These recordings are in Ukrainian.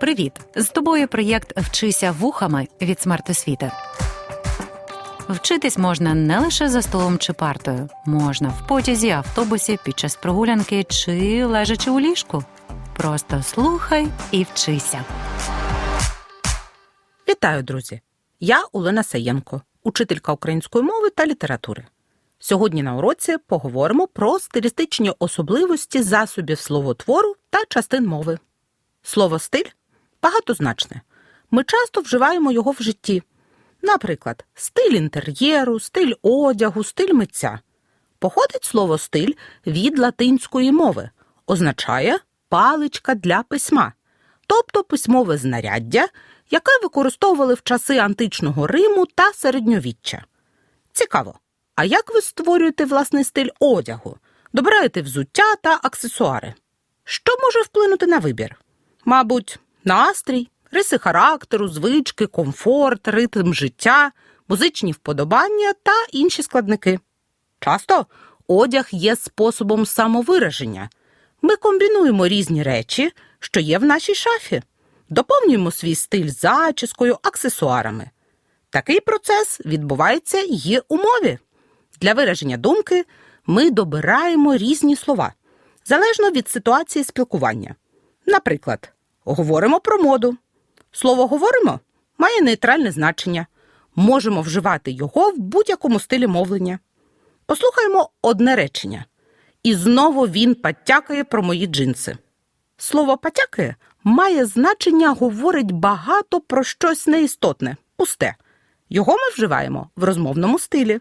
Привіт! З тобою проєкт Вчися вухами від смертосвіти. Вчитись можна не лише за столом чи партою, можна в потязі, автобусі, під час прогулянки чи лежачи у ліжку. Просто слухай і вчися. Вітаю, друзі! Я Олена Саєнко, учителька української мови та літератури. Сьогодні на уроці поговоримо про стилістичні особливості засобів словотвору та частин мови. Слово стиль багатозначне. Ми часто вживаємо його в житті. Наприклад, стиль інтер'єру, стиль одягу, стиль митця. Походить слово стиль від латинської мови, означає паличка для письма, тобто письмове знаряддя, яке використовували в часи античного Риму та середньовіччя. Цікаво. А як ви створюєте власний стиль одягу? Добираєте взуття та аксесуари? Що може вплинути на вибір? Мабуть, настрій, риси характеру, звички, комфорт, ритм життя, музичні вподобання та інші складники. Часто одяг є способом самовираження. Ми комбінуємо різні речі, що є в нашій шафі, доповнюємо свій стиль зачіскою, аксесуарами. Такий процес відбувається і у мові. Для вираження думки ми добираємо різні слова залежно від ситуації спілкування. Наприклад, говоримо про моду. Слово говоримо має нейтральне значення. Можемо вживати його в будь-якому стилі мовлення. Послухаємо одне речення. І знову він потякає про мої джинси. Слово потякає має значення говорить багато про щось неістотне, пусте. Його ми вживаємо в розмовному стилі.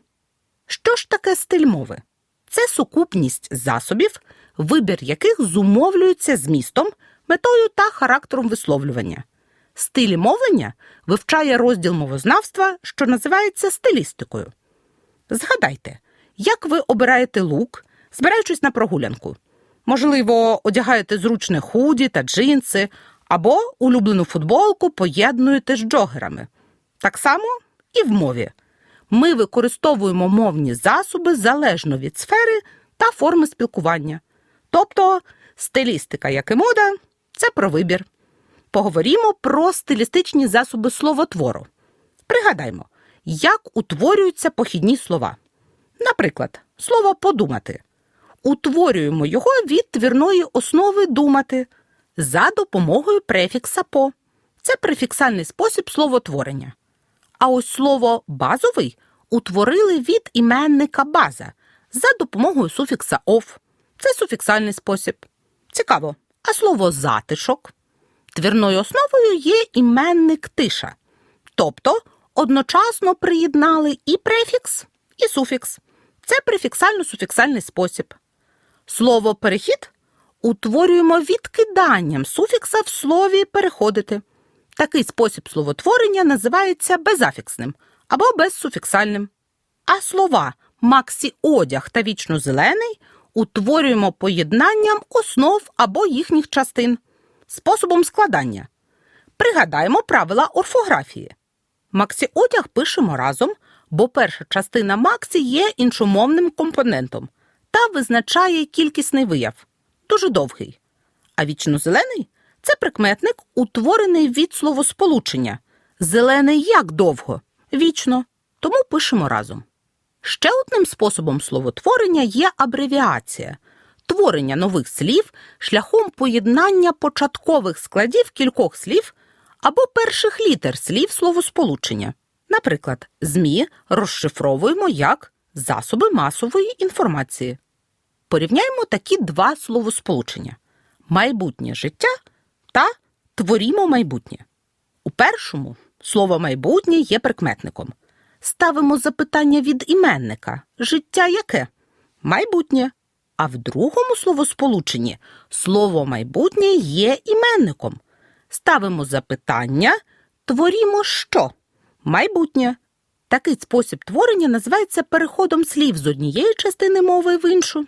Що ж таке стиль мови? Це сукупність засобів, вибір яких зумовлюється змістом, метою та характером висловлювання. Стиль мовлення вивчає розділ мовознавства, що називається стилістикою. Згадайте, як ви обираєте лук, збираючись на прогулянку. Можливо, одягаєте зручне худі та джинси, або улюблену футболку поєднуєте з джогерами. Так само і в мові. Ми використовуємо мовні засоби залежно від сфери та форми спілкування. Тобто, стилістика, як і мода, це про вибір. Поговоримо про стилістичні засоби словотвору. Пригадаймо, як утворюються похідні слова. Наприклад, слово подумати. Утворюємо його від твірної основи думати за допомогою префікса по. Це префіксальний спосіб словотворення. А ось слово базовий утворили від іменника база за допомогою суфікса ов. Це суфіксальний спосіб. Цікаво. А слово затишок твірною основою є іменник тиша. Тобто одночасно приєднали і префікс, і суфікс. Це префіксально-суфіксальний спосіб. Слово перехід утворюємо відкиданням суфікса в слові переходити. Такий спосіб словотворення називається безафіксним або безсуфіксальним. А слова максі одяг та вічно зелений утворюємо поєднанням основ або їхніх частин, способом складання. Пригадаємо правила орфографії. Максі одяг пишемо разом, бо перша частина максі є іншомовним компонентом та визначає кількісний вияв дуже довгий. А вічно зелений це прикметник, утворений від словосполучення. Зелений як довго? Вічно. Тому пишемо разом. Ще одним способом словотворення є абревіація творення нових слів шляхом поєднання початкових складів кількох слів або перших літер слів словосполучення. Наприклад, ЗМІ розшифровуємо як засоби масової інформації. Порівняємо такі два словосполучення майбутнє життя та творімо майбутнє. У першому слово майбутнє є прикметником. Ставимо запитання від іменника життя яке? Майбутнє. А в другому словосполученні слово майбутнє є іменником. Ставимо запитання творімо що? Майбутнє. Такий спосіб творення називається переходом слів з однієї частини мови в іншу.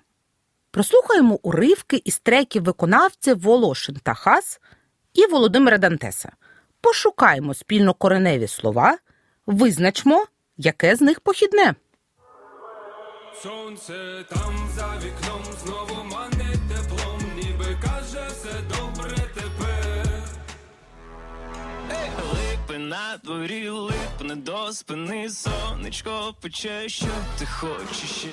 Прослухаємо уривки із треків виконавців Волошин та Хас і Володимира Дантеса. Пошукаємо спільнокореневі слова, визначмо, яке з них похідне. Сонце там за вікном знову манить теплом, ніби каже все добре тепер. на дворі липне до спини, сонечко пече, що ти хочеш ще.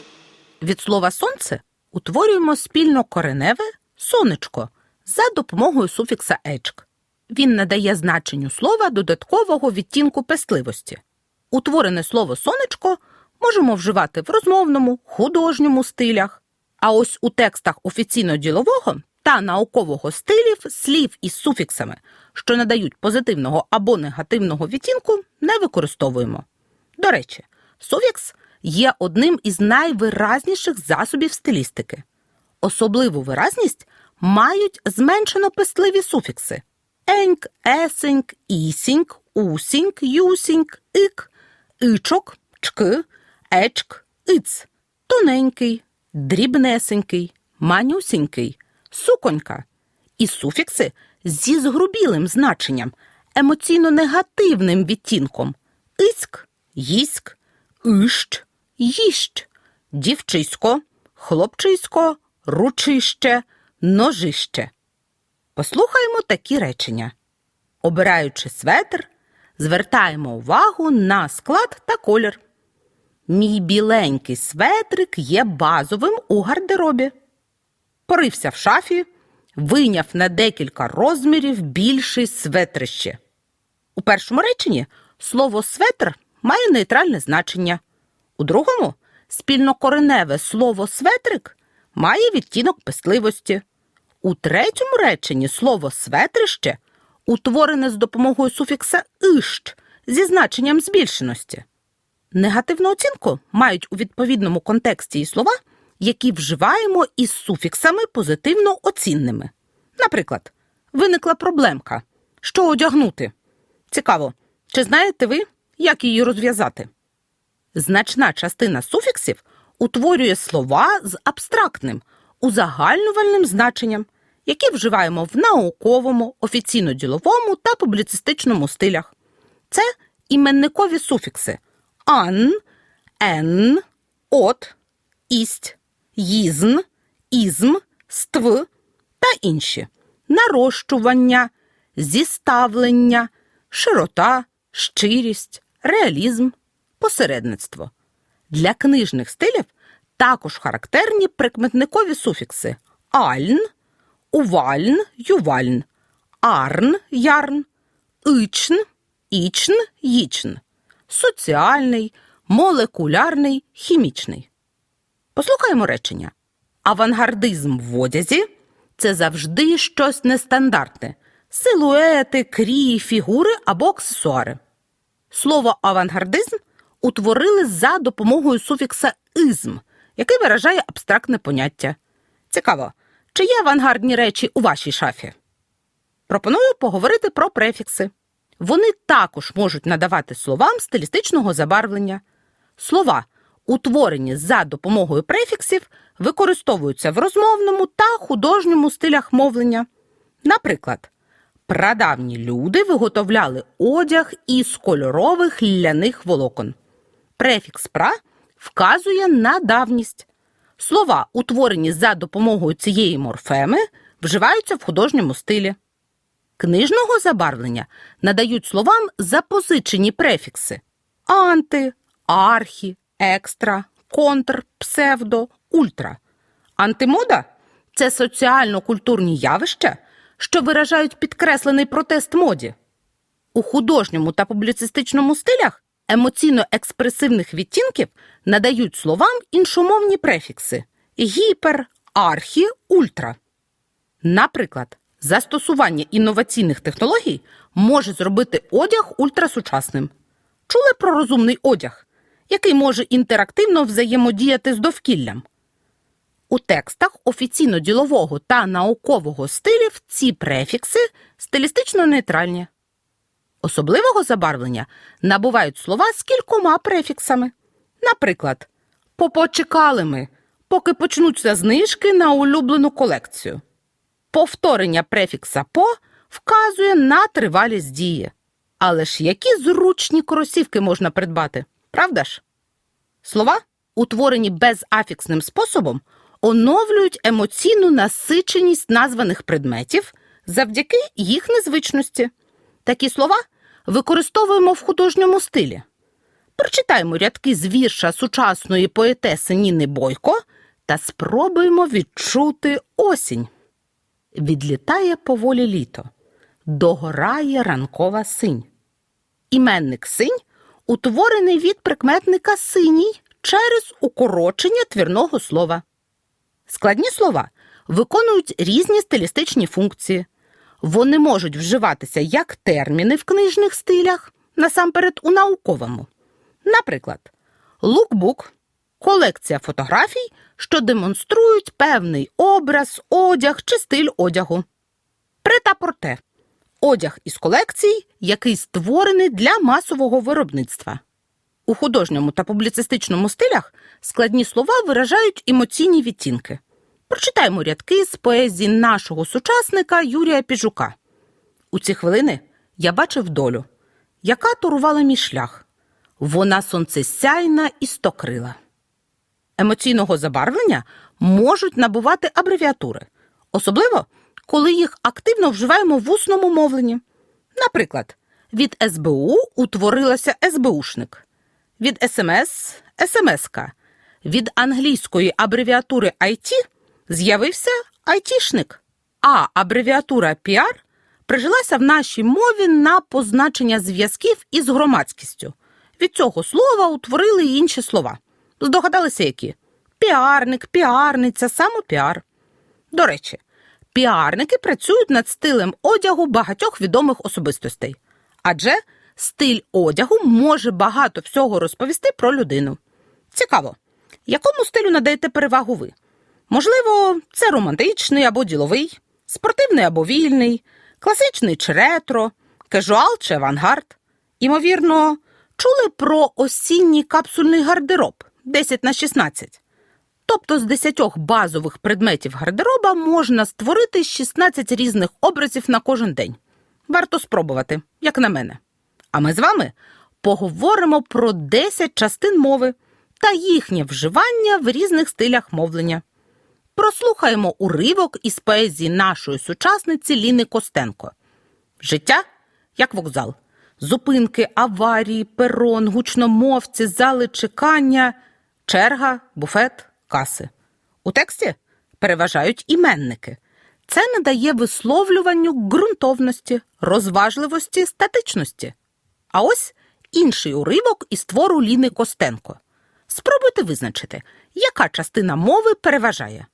Від слова сонце утворюємо спільно кореневе сонечко за допомогою суфікса ечк. Він надає значенню слова додаткового відтінку пестливості. Утворене слово сонечко можемо вживати в розмовному, художньому стилях. А ось у текстах офіційно-ділового та наукового стилів слів із суфіксами, що надають позитивного або негативного відтінку, не використовуємо. До речі, суфікс є одним із найвиразніших засобів стилістики. Особливу виразність мають зменшено пестливі суфікси еньк, есеньк, ісіньк, усіньк, юсіньк, ик, ичок, чки, ечк, иц, тоненький, дрібнесенький, манюсінький, суконька. І суфікси зі згрубілим значенням, емоційно негативним відтінком іськ, їськ, іщ, їщ, дівчисько, хлопчисько, ручище, ножище. Послухаємо такі речення. Обираючи светр, звертаємо увагу на склад та колір. Мій біленький светрик є базовим у гардеробі. Порився в шафі, вийняв на декілька розмірів більший светрище. У першому реченні слово светр має нейтральне значення. У другому спільнокореневе слово светрик має відтінок пестливості. У третьому реченні слово светрище утворене з допомогою суфікса «ищ» зі значенням збільшеності. Негативну оцінку мають у відповідному контексті і слова, які вживаємо із суфіксами позитивно оцінними. Наприклад, виникла проблемка. Що одягнути? Цікаво, чи знаєте ви, як її розв'язати? Значна частина суфіксів утворює слова з абстрактним, узагальнювальним значенням, які вживаємо в науковому, офіційно-діловому та публіцистичному стилях. Це іменникові суфікси ан, ен, от, ість, їзн, ізм, ств та інші. Нарощування, зіставлення, широта, щирість, реалізм, посередництво. Для книжних стилів також характерні прикметникові суфікси альн, увальн, ювальн, арн, ярн, ичн, ічн, їчн, соціальний, молекулярний, хімічний. Послухаємо речення. Авангардизм в одязі це завжди щось нестандартне силуети, крії, фігури або аксесуари. Слово авангардизм утворили за допомогою суфікса ізм, який виражає абстрактне поняття. Цікаво, чи є авангардні речі у вашій шафі? Пропоную поговорити про префікси. Вони також можуть надавати словам стилістичного забарвлення. Слова, утворені за допомогою префіксів, використовуються в розмовному та художньому стилях мовлення. Наприклад, прадавні люди виготовляли одяг із кольорових ляних волокон. Префікс пра вказує на давність. Слова, утворені за допомогою цієї морфеми, вживаються в художньому стилі. Книжного забарвлення надають словам запозичені префікси анти, архі, екстра, контр, псевдо, ультра. Антимода це соціально-культурні явища, що виражають підкреслений протест моді. У художньому та публіцистичному стилях емоційно-експресивних відтінків надають словам іншомовні префікси гіпер, архі, ультра. Наприклад, застосування інноваційних технологій може зробити одяг ультрасучасним. Чули про розумний одяг, який може інтерактивно взаємодіяти з довкіллям? У текстах офіційно-ділового та наукового стилів ці префікси стилістично нейтральні. Особливого забарвлення набувають слова з кількома префіксами. Наприклад, попочекали ми, поки почнуться знижки на улюблену колекцію. Повторення префікса по вказує на тривалість дії. Але ж які зручні кросівки можна придбати, правда ж? Слова, утворені безафіксним способом, оновлюють емоційну насиченість названих предметів завдяки їх незвичності. Такі слова використовуємо в художньому стилі. Прочитаємо рядки з вірша сучасної поетеси Ніни Бойко та спробуємо відчути осінь. Відлітає поволі літо, догорає ранкова синь. Іменник синь утворений від прикметника синій через укорочення твірного слова. Складні слова виконують різні стилістичні функції. Вони можуть вживатися як терміни в книжних стилях, насамперед у науковому. Наприклад, лукбук колекція фотографій, що демонструють певний образ, одяг чи стиль одягу. Претапорте одяг із колекцій, який створений для масового виробництва. У художньому та публіцистичному стилях складні слова виражають емоційні відтінки. Прочитаємо рядки з поезії нашого сучасника Юрія Піжука. У ці хвилини я бачив долю, яка турувала мій шлях. Вона сонцесяйна і стокрила. Емоційного забарвлення можуть набувати абревіатури, особливо коли їх активно вживаємо в усному мовленні. Наприклад, від СБУ утворилася СБУшник, від СМС СМСка, від англійської абревіатури IT з'явився айтішник, а абревіатура PR прижилася в нашій мові на позначення зв'язків із громадськістю. Від цього слова утворили й інші слова. Здогадалися які? Піарник, піарниця, самопіар. До речі, піарники працюють над стилем одягу багатьох відомих особистостей. Адже стиль одягу може багато всього розповісти про людину. Цікаво, якому стилю надаєте перевагу ви? Можливо, це романтичний або діловий, спортивний або вільний, класичний чи ретро, кежуал чи авангард. Імовірно, чули про осінній капсульний гардероб 10 на 16. Тобто з 10 базових предметів гардероба можна створити 16 різних образів на кожен день. Варто спробувати, як на мене. А ми з вами поговоримо про 10 частин мови та їхнє вживання в різних стилях мовлення. Прослухаємо уривок із поезії нашої сучасниці Ліни Костенко. Життя як вокзал. Зупинки, аварії, перон, гучномовці, зали чекання, черга, буфет, каси. У тексті переважають іменники. Це надає висловлюванню ґрунтовності, розважливості, статичності. А ось інший уривок із твору Ліни Костенко. Спробуйте визначити, яка частина мови переважає.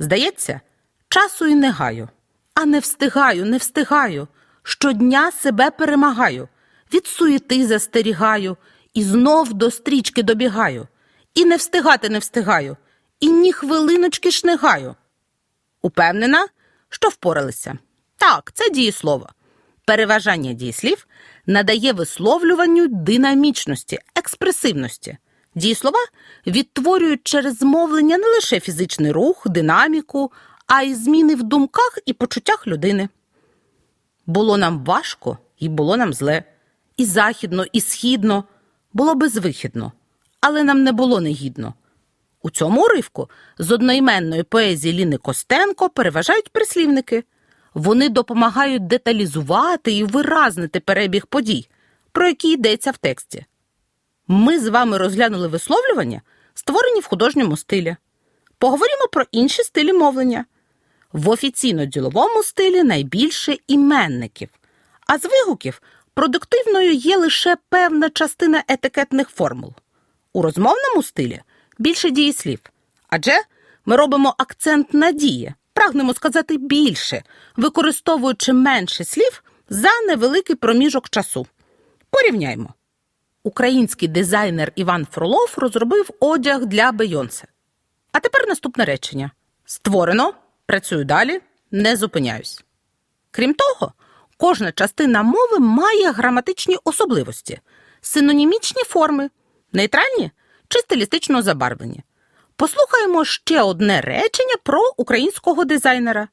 Здається, часу і не гаю, а не встигаю, не встигаю. Щодня себе перемагаю, від суєти застерігаю, і знов до стрічки добігаю. І не встигати не встигаю, і ні хвилиночки ж не гаю. Упевнена, що впоралися. Так, це дієслово. Переважання дієслів надає висловлюванню динамічності, експресивності. Дієслова відтворюють через мовлення не лише фізичний рух, динаміку, а й зміни в думках і почуттях людини. Було нам важко і було нам зле, і західно, і східно, було безвихідно, але нам не було негідно. У цьому уривку з одноіменної поезії Ліни Костенко переважають прислівники. Вони допомагають деталізувати і виразнити перебіг подій, про які йдеться в тексті. Ми з вами розглянули висловлювання, створені в художньому стилі. Поговоримо про інші стилі мовлення. В офіційно-діловому стилі найбільше іменників, а з вигуків продуктивною є лише певна частина етикетних формул. У розмовному стилі більше дієслів, адже ми робимо акцент на дії, прагнемо сказати більше, використовуючи менше слів за невеликий проміжок часу. Порівняймо. Український дизайнер Іван Фролов розробив одяг для Бейонсе. А тепер наступне речення: створено, працюю далі, не зупиняюсь. Крім того, кожна частина мови має граматичні особливості, синонімічні форми, нейтральні чи стилістично забарвлені. Послухаємо ще одне речення про українського дизайнера.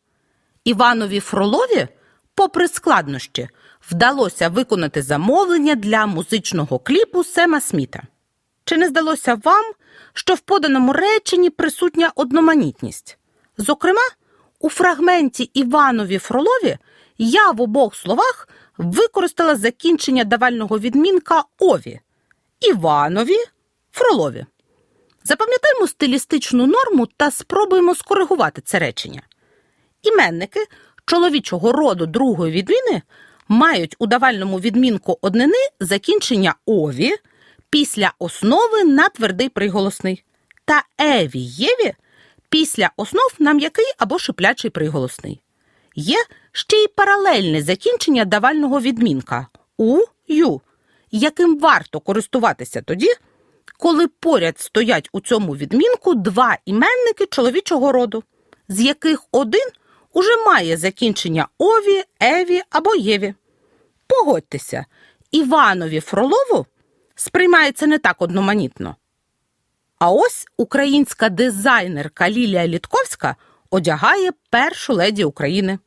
Іванові Фролові, попри складнощі, вдалося виконати замовлення для музичного кліпу Сема Сміта. Чи не здалося вам, що в поданому реченні присутня одноманітність? Зокрема, у фрагменті Іванові Фролові я в обох словах використала закінчення давального відмінка ові Іванові Фролові. Запам'ятаємо стилістичну норму та спробуємо скоригувати це речення. Іменники чоловічого роду другої відміни мають у давальному відмінку однини закінчення ові після основи на твердий приголосний та еві єві після основ на м'який або шиплячий приголосний. Є ще й паралельне закінчення давального відмінка у ю, яким варто користуватися тоді, коли поряд стоять у цьому відмінку два іменники чоловічого роду, з яких один уже має закінчення ові, еві або єві. Погодьтеся, Іванові Фролову сприймається не так одноманітно. А ось українська дизайнерка Лілія Літковська одягає першу леді України.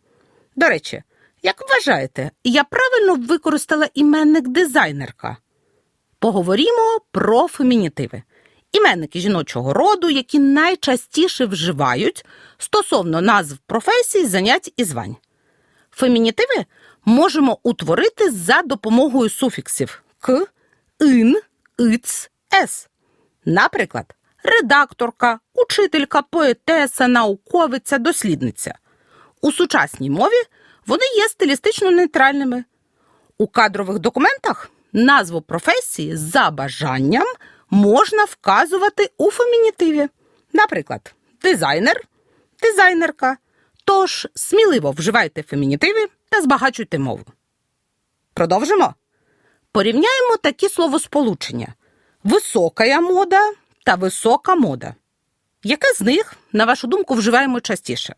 До речі, як вважаєте, я правильно використала іменник дизайнерка? Поговоримо про фемінітиви. Іменники жіночого роду, які найчастіше вживають стосовно назв професій, занять і звань. Фемінітиви можемо утворити за допомогою суфіксів к, ин, иц, с. Наприклад, редакторка, учителька, поетеса, науковиця, дослідниця. У сучасній мові вони є стилістично нейтральними. У кадрових документах назву професії за бажанням можна вказувати у фемінітиві. Наприклад, дизайнер, дизайнерка. Тож сміливо вживайте фемінітиви та збагачуйте мову. Продовжимо. Порівняємо такі словосполучення: висока мода та висока мода. Яке з них, на вашу думку, вживаємо частіше?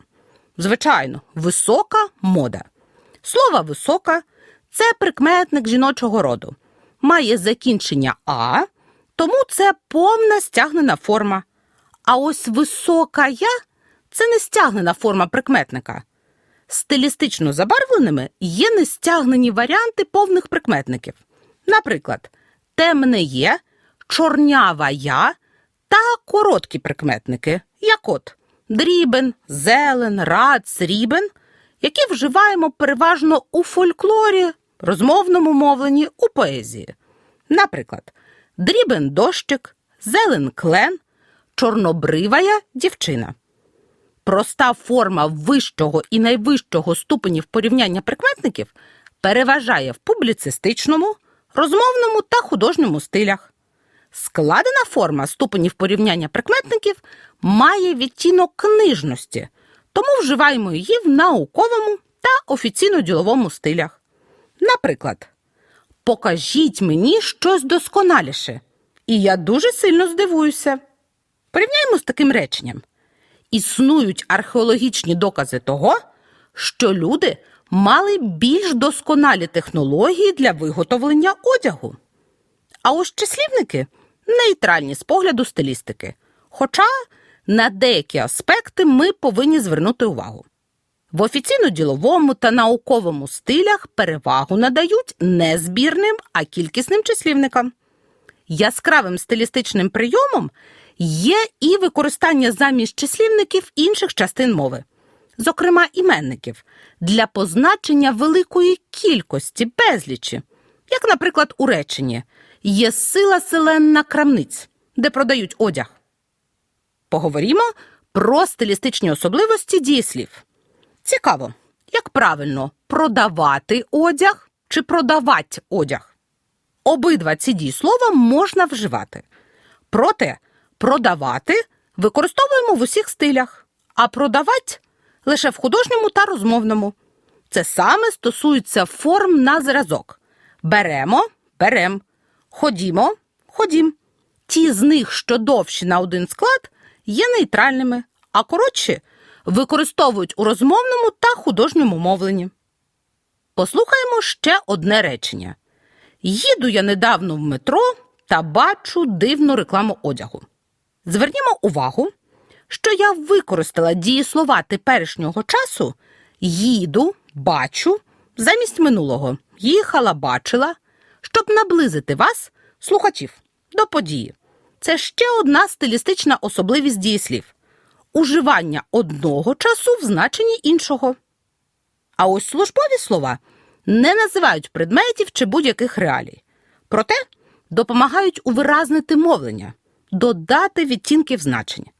Звичайно, висока мода. Слово висока це прикметник жіночого роду. Має закінчення А, тому це повна стягнена форма. А ось висока я це не стягнена форма прикметника. Стилістично забарвленими є нестягнені варіанти повних прикметників. Наприклад, темне є, чорнява я та короткі прикметники, як от дрібен, зелен, рад, срібен, які вживаємо переважно у фольклорі, розмовному мовленні, у поезії. Наприклад, дрібен дощик, зелен клен, чорнобривая дівчина. Проста форма вищого і найвищого ступенів порівняння прикметників переважає в публіцистичному, розмовному та художньому стилях. Складена форма ступенів порівняння прикметників має відтінок книжності, тому вживаємо її в науковому та офіційно-діловому стилях. Наприклад, покажіть мені щось досконаліше, і я дуже сильно здивуюся. Порівняємо з таким реченням. Існують археологічні докази того, що люди мали більш досконалі технології для виготовлення одягу. А ось числівники нейтральні з погляду стилістики. Хоча на деякі аспекти ми повинні звернути увагу. В офіційно-діловому та науковому стилях перевагу надають не збірним, а кількісним числівникам. Яскравим стилістичним прийомом є і використання замість числівників інших частин мови, зокрема іменників, для позначення великої кількості безлічі, як, наприклад, у реченні є сила селенна крамниць, де продають одяг. Поговоримо про стилістичні особливості дієслів. Цікаво, як правильно продавати одяг чи продавати одяг. Обидва ці дієслова можна вживати. Проте продавати використовуємо в усіх стилях, а продавати лише в художньому та розмовному. Це саме стосується форм на зразок. Беремо, берем, ходімо, ходім. Ті з них, що довші на один склад, є нейтральними, а коротші використовують у розмовному та художньому мовленні. Послухаємо ще одне речення. Їду я недавно в метро та бачу дивну рекламу одягу. Звернімо увагу, що я використала дієслова теперішнього часу їду, бачу замість минулого їхала, бачила, щоб наблизити вас, слухачів, до події. Це ще одна стилістична особливість дієслів. Уживання одного часу в значенні іншого. А ось службові слова не називають предметів чи будь-яких реалій. Проте допомагають увиразнити мовлення, додати відтінків значення.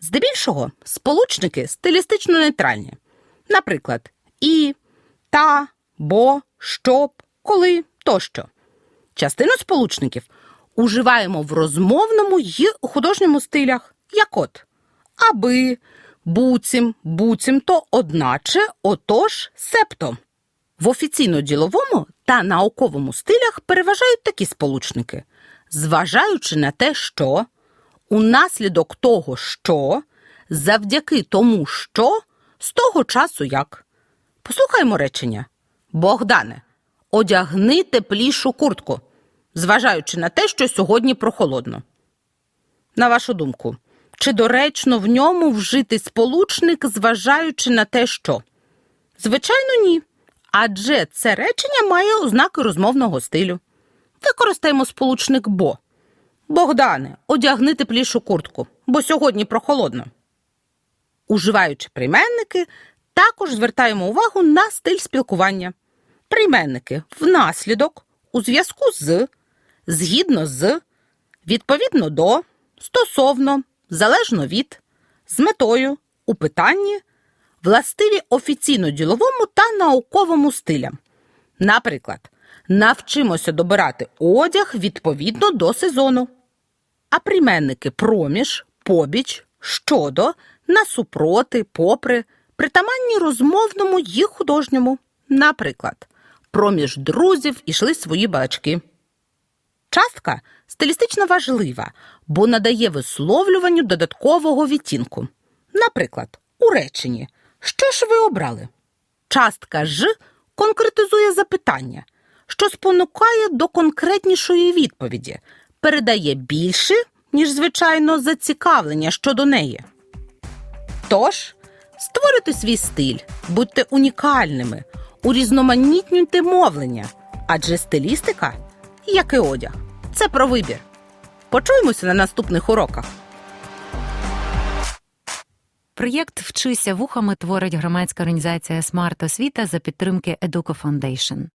Здебільшого сполучники стилістично нейтральні. Наприклад, і, та, бо, щоб, коли тощо. Частину сполучників уживаємо в розмовному й художньому стилях, як от аби, буцім, буцімто, одначе, отож, септо. В офіційно-діловому та науковому стилях переважають такі сполучники, зважаючи на те, що унаслідок того, що, завдяки тому, що, з того часу як. Послухаймо речення. Богдане, одягни теплішу куртку, зважаючи на те, що сьогодні прохолодно. На вашу думку, чи доречно в ньому вжити сполучник, зважаючи на те, що? Звичайно, ні. Адже це речення має ознаки розмовного стилю. Використаємо сполучник бо. Богдане, одягни теплішу куртку, бо сьогодні прохолодно. Уживаючи прийменники, також звертаємо увагу на стиль спілкування. Прийменники внаслідок, у зв'язку з, згідно з, відповідно до, стосовно, залежно від, з метою, у питанні, властиві офіційно-діловому та науковому стилям. Наприклад, навчимося добирати одяг відповідно до сезону. А прийменники проміж, побіч, щодо, насупроти, попри, притаманні розмовному й художньому. Наприклад, проміж друзів ішли свої балачки. Частка стилістично важлива, бо надає висловлюванню додаткового відтінку. Наприклад, у реченні Що ж ви обрали? Частка ж конкретизує запитання, що спонукає до конкретнішої відповіді, передає більше, ніж звичайно, зацікавлення щодо неї. Тож, створюйте свій стиль, будьте унікальними, урізноманітнюйте мовлення, адже стилістика, як і одяг, це про вибір. Почуємося на наступних уроках. Проєкт Вчися вухами творить громадська організація Смарт Освіта за підтримки Educo Foundation.